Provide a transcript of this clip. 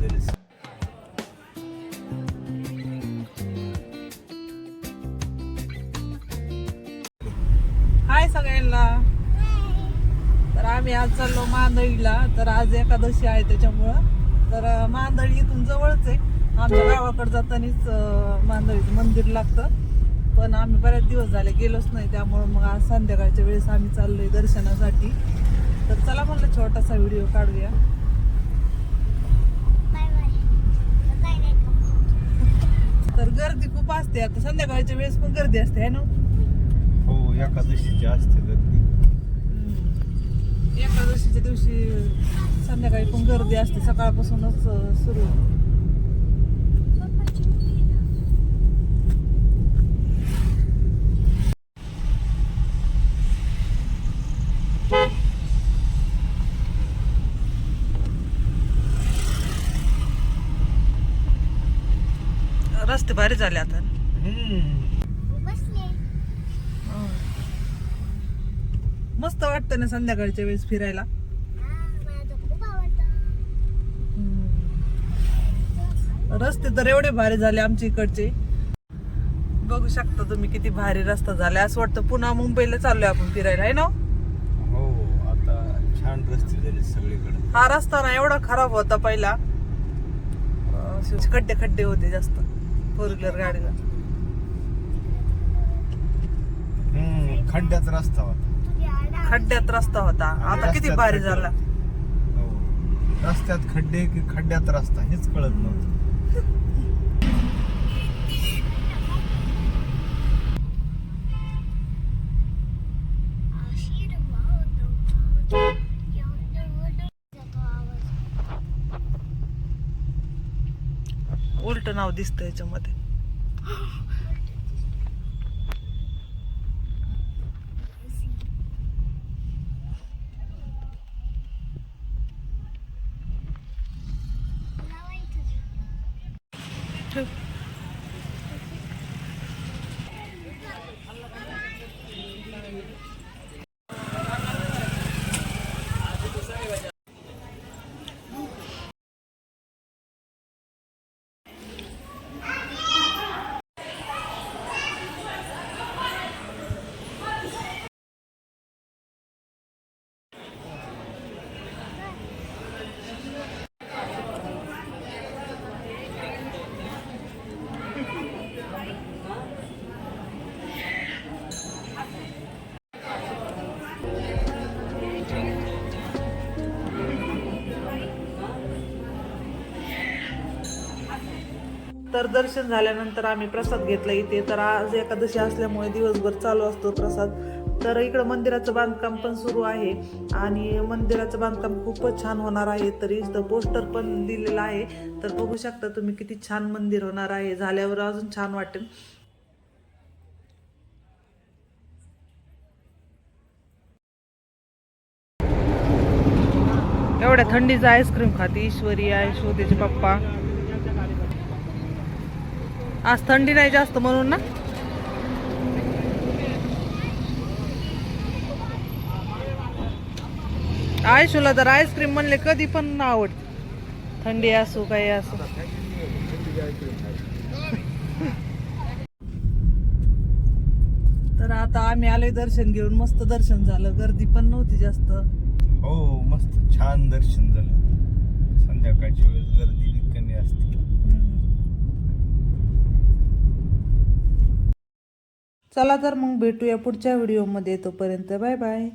झाली हाय सगळ्यांना. तर आम्ही आज चाललो मांदळीला. तर आज एकादशी आहे त्याच्यामुळं. तर मांदळी इथून जवळच आहे. आमच्या गावाकडे जातानीच मांदळीचं मंदिर लागतं. पण आम्ही बऱ्याच दिवस झाले गेलोच नाही. त्यामुळं मग आज संध्याकाळच्या वेळेस आम्ही चाललोय दर्शनासाठी. तर चला म्हणलं छोटासा व्हिडिओ काढूया तर गर्दी खूप असते. आता संध्याकाळच्या वेळेस पण गर्दी असते है ना? हो एकादशीची असते गर्दी. एकादशीच्या दिवशी संध्याकाळी पण गर्दी असते सकाळपासूनच अं, सुरू. रस्ते भारी झाले आता. मस्त वाटतं ना संध्याकाळच्या वेळेस फिरायला? रस्ते तर एवढे भारी झाले आमच्या इकडचे. बघू शकता तुम्ही किती भारी रस्ता झाला. असं वाटतं पुन्हा मुंबईला चाललोय आपण फिरायला आहे ना? हो आता छान रस्ते झाले सगळीकडे. हा रस्ता ना एवढा खराब होता पहिला. खड्डे खड्डे होते जास्त. फोर व्हीलर गाडीला. खड्ड्यात रस्ता होता. खड्ड्यात रस्ता होता. आता किती रस्त्यात भारी खड्डे. झाला. हो. रस्त्यात खड्डे की खड्ड्यात रस्ता हेच कळत नव्हतं. उलट नाव दिसतं याच्यामध्ये. True. तर दर्शन झाल्यानंतर आम्ही प्रसाद घेतला इथे. तर आज एकादशी असल्यामुळे दिवसभर चालू असतो प्रसाद. तर इकडं मंदिराचं बांधकाम पण सुरू आहे आणि मंदिराचं बांधकाम खूपच छान होणार आहे. तर इथं पोस्टर पण दिलेलं आहे. तर बघू शकता तुम्ही किती छान मंदिर होणार आहे. झाल्यावर अजून छान वाटेल. एवढ्या थंडीचं आईस्क्रीम खाते ईश्वरी आहे शोधेचे पप्पा. आज थंडी नाही जास्त म्हणून ना. आयशूला तर आईस्क्रीम म्हणले कधी पण आवड थंडी असो काही असो. तर आता आम्ही आलोय दर्शन घेऊन. मस्त दर्शन झालं. गर्दी पण नव्हती जास्त. हो मस्त छान दर्शन झालं. संध्याकाळच्या वेळेस गर्दी कमी असते. चला तर मग भेटूया पुढच्या व्हिडिओमध्ये तोपर्यंत बाय बाय.